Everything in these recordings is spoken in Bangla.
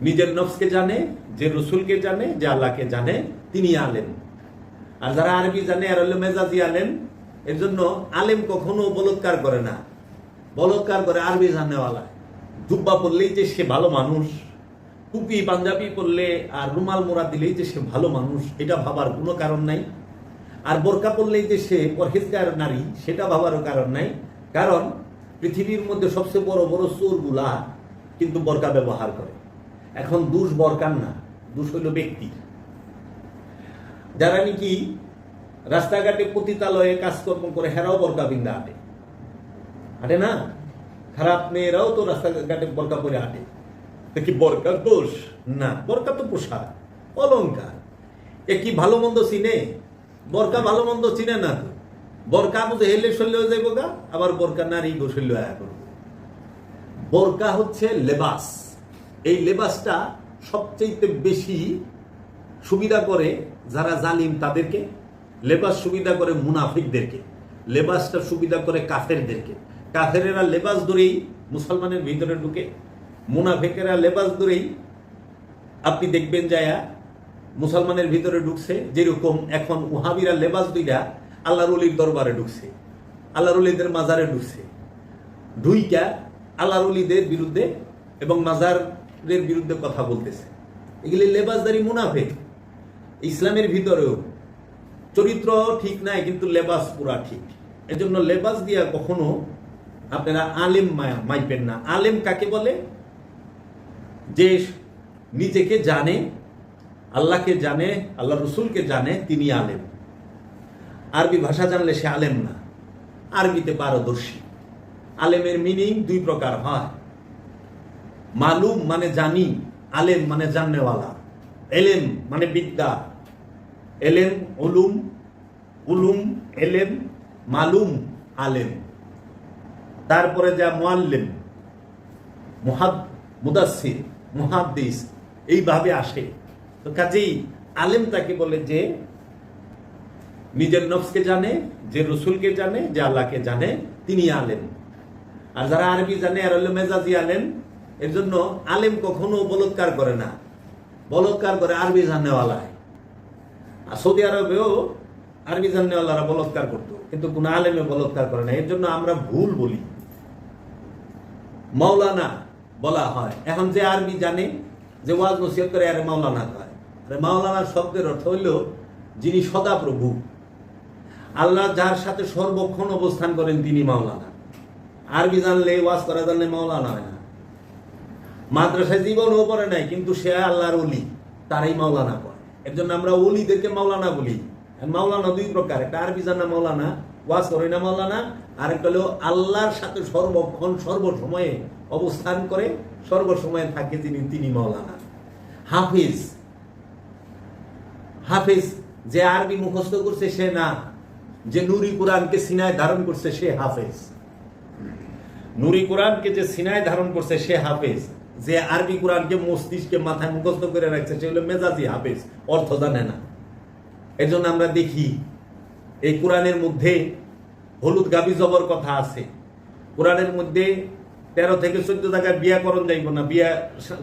নিজের নফসকে জানে, যে রসুলকে জানে, যে আল্লাহকে জানে, তিনি আলেন আর যারা আরবি জানে, আর হলো মেজাজি আলেন এর জন্য আলেম কখনো বলৎকার করে না। বলৎকার করে আরবি জানেওয়ালা। জুব্বা পড়লেই যে সে ভালো মানুষ, টুপি, পাঞ্জাবি পরলে আর রুমাল মোড়া দিলেই যে সে ভালো মানুষ, এটা ভাবার কোনো কারণ নাই। আর বোরকা পরলেই যে সে পরহেজগার নারী, সেটা ভাবারও কারণ নাই। কারণ পৃথিবীর মধ্যে সবচেয়ে বড় বড় চোরগুলা কিন্তু বোরকা ব্যবহার করে। এখন দুষ বরকার না, দুষ হইল ব্যক্তির। যারা নাকি রাস্তাঘাটে পতিতালয়ে কাজকর্ম করে, হেরাও বরকা বিন্দা আটে আটে না? খারাপ মেয়েরাও তো রাস্তাঘাটে বরকা পরে আটে কি বরকার দোষ? না, বরকা তো পোশাক অলঙ্কার এ কি ভালো মন্দ চিনে? বরকা ভালো মন্দ চিনে না তো। বরকা বুঝে হেলে শৈলেও যাইব গা, আবার বরকা নারী গোসল্য আয়া করব। বোরকা হচ্ছে লেবাস। এই লেবাসটা সবচেয়ে বেশি সুবিধা করে যারা জালিম তাদেরকে, লেবাস সুবিধা করে মুনাফিকদেরকে, লেবাসটা সুবিধা করে কাফেরদেরকে। কাফেরেরা লেবাস ধরেই মুসলমানের ভিতরে ঢুকে, মুনাফিকেরা লেবাস ধরেই আপনি দেখবেন যায়া মুসলমানের ভিতরে ঢুকছে, যেরকম এখন উহাবিরা লেবাস দুইটা আল্লাহর অলির দরবারে ঢুকছে, আল্লাহর অলিদের মাজারে ঢুকছে। ঢুইকা আল্লাহর অলিদের বিরুদ্ধে এবং মাজারের বিরুদ্ধে কথা বলতেছে। এগুলি লেবাসদারি মুনাফে ইসলামের ভিতরেও চরিত্র ঠিক নাই, কিন্তু লেবাস পুরা ঠিক। এজন্য লেবাস দিয়া কখনো আপনারা আলেম মাইপেন না। আলেম কাকে বলে? যে নিজেকে জানে, আল্লাহকে জানে, আল্লাহ রসুলকে জানে, তিনি আলেম। আরবি ভাষা জানলে সে আলেম না। আরবিতে পারদর্শী। আলেমের মিনিং দুই প্রকার হয়। মালুম মানে জানি, আলেম মানে জাননেওয়ালা, এলেম মানে বিদ্যা, এলেম উলুম উলুম, এলেম, মালুম, আলেম। তারপরে যা মোয়াল্লেম মুহাদ মুদাসির মুহাদ্দিস, এইভাবে আসে। তো কাজেই আলেম তাকে বলে যে নিজের নফসকে জানে, যে রসুলকে জানে, যে আল্লাহকে জানে তিনি আলেম। আর যারা আরবি জানে আর মেজাজি আলেম। এর জন্য আলেম কখনো বলৎকার করে না। বলৎকার করে আরবি জানেওয়ালায় আর সৌদি আরবেও আরবি জানেওয়ালারা বলৎকার করতো, কিন্তু কোন আলেমে বলৎকার করে না। এর জন্য আমরা ভুল বলি। মাওলানা বলা হয়। এখন যে আরবি জানে, যে ওয়াজ নসিহত করে, আরে মাওলানা কয়। আরে মাওলানা শব্দের অর্থ হইল যিনি সদাপ্রভু। আল্লাহ যার সাথে সর্বক্ষণ অবস্থান করেন, তিনি মাওলানা। আরবি জানলে ওয়াজ করা জানলে মাওলানা হয় না। মাদ্রাসায় জীবনও পড়ে নাই, কিন্তু সে আল্লাহর অলি তারাই মাওলানা করে এর জন্য আমরা অলিদেরকে মাওলানা বলি। মাওলানা দুই প্রকার, একটা আরবি জানা মাওলানা, ওয়াজ করে না মাওলানা, আরেকটা হলো আল্লাহর সাথে সর্বক্ষণ, সর্বসময়ে অবস্থান করে, সর্বসময়ে থাকে তিনি তিনি মাওলানা। হাফিজ হাফিজ যে আরবি মুখস্থ করছে সে না, যে নুরি কোরআনকে সিনায় ধারণ করছে সে হাফেজ। নুরি কোরআনকে যে সিনায় ধারণ করছে সে হাফেজ। যে আরবি কোরআনকে মস্তিষ্কে মাথায় মুখস্থ করে রাখছে, সে হলো মেজাজি হাফেজ, অর্থ জানে না। এর জন্য আমরা দেখি, এই কোরআনের মধ্যে হলুদ গাবি জবর কথা আছে। কোরআনের মধ্যে তেরো থেকে চোদ্দ জায়গায় বিয়া করণ যাইব না, বিয়া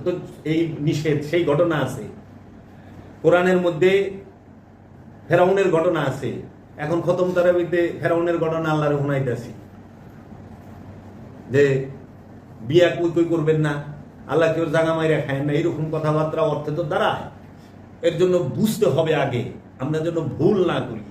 তো এই নিষেধ, সেই ঘটনা আছে। কোরআনের মধ্যে ফেরাউনের ঘটনা আছে। এখন খতম তারাবিতে ফেরাউনের ঘটনা আল্লাহর শুনাইতেছি যে বিয়া কই কই করবেন না? আল্লাহ কেউ জাগা মাইরা খায় না এরকম কথাবার্তা অর্থে তো দাঁড়ায়। এর জন্য বুঝতে হবে আগে, আমরা যেন ভুল না করি।